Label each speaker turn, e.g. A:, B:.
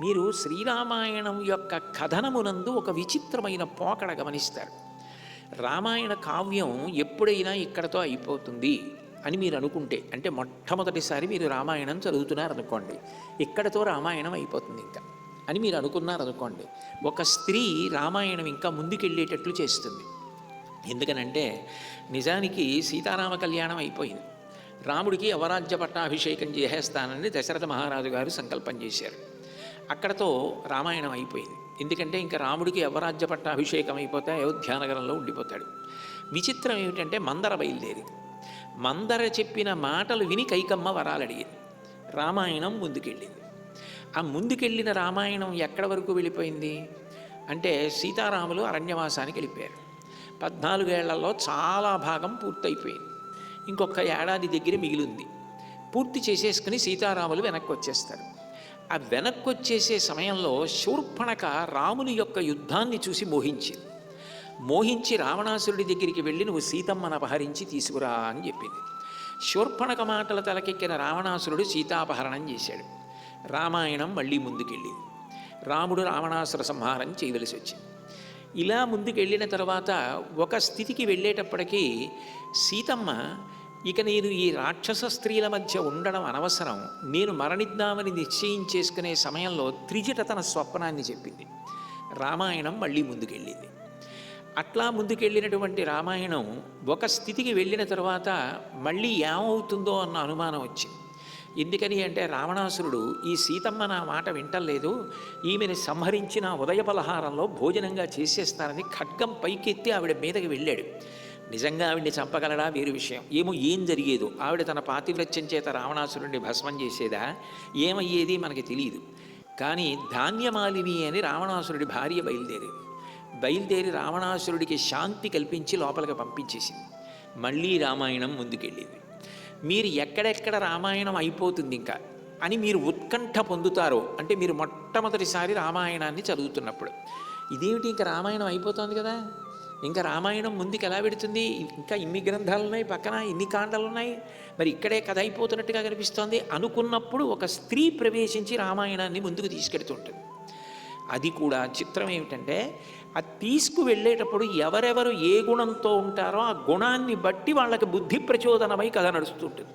A: మీరు శ్రీరామాయణం యొక్క కథనమునందు ఒక విచిత్రమైన పోకడ గమనిస్తారు. రామాయణ కావ్యం ఎప్పుడైనా ఇక్కడతో అయిపోతుంది అని మీరు అనుకుంటే అంటే మొట్టమొదటిసారి మీరు రామాయణం చదువుతున్నారనుకోండి ఇక్కడతో రామాయణం అయిపోతుంది ఇంకా అని మీరు అనుకున్నారనుకోండి ఒక స్త్రీ రామాయణం ఇంకా ముందుకెళ్ళేటట్లు చేస్తుంది. ఎందుకనంటే నిజానికి సీతారామ కళ్యాణం అయిపోయింది. రాముడికి అవరాజ్య పట్టాభిషేకం చేసేస్తానని దశరథ మహారాజు గారు సంకల్పం చేశారు. అక్కడతో రామాయణం అయిపోయింది. ఎందుకంటే ఇంకా రాముడికి అవరాజ్య పట్టాభిషేకం అయిపోతే అయోధ్యానగరంలో ఉండిపోతాడు. విచిత్రం ఏమిటంటే మందర బయలుదేరింది. మందర చెప్పిన మాటలు విని కైకమ్మ వరాలడిగింది రామాయణం ముందుకెళ్ళింది. ఆ ముందుకెళ్ళిన రామాయణం ఎక్కడ వరకు వెళ్ళిపోయింది? అంటే సీతారాములు అరణ్యవాసానికి వెళ్ళిపోయారు. పద్నాలుగేళ్ళలో చాలా భాగం పూర్తయిపోయింది. ఇంకొక ఏడాది దగ్గర మిగిలింది. పూర్తి చేసేసుకుని సీతారాములు వెనక్కి వచ్చేస్తారు. ఆ వెనక్కి వచ్చేసే సమయంలో శూర్పణక రాముని యొక్క యుద్ధాన్ని చూసి మోహించింది. మోహించి రావణాసురుడి దగ్గరికి వెళ్ళి నువ్వు సీతమ్మను అపహరించి తీసుకురా అని చెప్పింది. శూర్పణక మాటల తలకెక్కిన రావణాసురుడు సీతాపహరణం చేశాడు. రామాయణం మళ్ళీ ముందుకెళ్ళింది. రాముడు రావణాసుర సంహారం చేయవలసి వచ్చింది. ఇలా ముందుకెళ్ళిన తర్వాత ఒక స్థితికి వెళ్ళేటప్పటికీ సీతమ్మ ఇక నేను ఈ రాక్షస స్త్రీల మధ్య ఉండడం అనవసరం. నేను మరణిద్దామని నిశ్చయించేసుకునే సమయంలో త్రిజట తన స్వప్నాన్ని చెప్పింది. రామాయణం మళ్ళీ ముందుకెళ్ళింది. అట్లా ముందుకెళ్ళినటువంటి రామాయణం ఒక స్థితికి వెళ్ళిన తర్వాత మళ్ళీ ఏమవుతుందో అన్న అనుమానం వచ్చింది. ఎందుకని అంటే రావణాసురుడు ఈ సీతమ్మ నా మాట వింటలేదు. ఈమెను సంహరించిన ఉదయ పలహారంలో భోజనంగా చేసేస్తానని ఖడ్గం పైకెత్తి ఆవిడ మీదకి వెళ్ళాడు. నిజంగా ఆవిడ్ని చంపగలడా? వేరు విషయం. ఏమో ఏం జరిగేదో. ఆవిడ తన పాతివ్రత్యం చేత రావణాసురుడిని భస్మం చేసేదా? ఏమయ్యేది మనకి తెలియదు కానీ ధాన్యమాలిని అని రావణాసురుడి భార్య బయలుదేరి బయలుదేరి రావణాసురుడికి శాంతి కల్పించి లోపలికి పంపించేసింది. మళ్ళీ రామాయణం ముందుకెళ్ళింది. మీరు ఎక్కడెక్కడ రామాయణం అయిపోతుంది ఇంకా అని మీరు ఉత్కంఠ పొందుతారో అంటే మీరు మొట్టమొదటిసారి రామాయణాన్ని చదువుతున్నప్పుడు. ఇదేమిటి ఇంకా రామాయణం అయిపోతుంది కదా? ఇంకా రామాయణం ముందుకు ఎలా పెడుతుంది ఇంకా ఇన్ని గ్రంథాలు ఉన్నాయి పక్కన ఇన్ని కాండాలు ఉన్నాయి మరి ఇక్కడే కథ అయిపోతున్నట్టుగా కనిపిస్తోంది. అనుకున్నప్పుడు ఒక స్త్రీ ప్రవేశించి రామాయణాన్ని ముందుకు తీసుకెడుతుంటుంది. అది కూడా చిత్రం ఏమిటంటే అది తీసుకు వెళ్ళేటప్పుడు ఎవరెవరు ఏ గుణంతో ఉంటారో ఆ గుణాన్ని బట్టి వాళ్ళకి బుద్ధి ప్రచోదనమై కథ నడుస్తుంటుంది.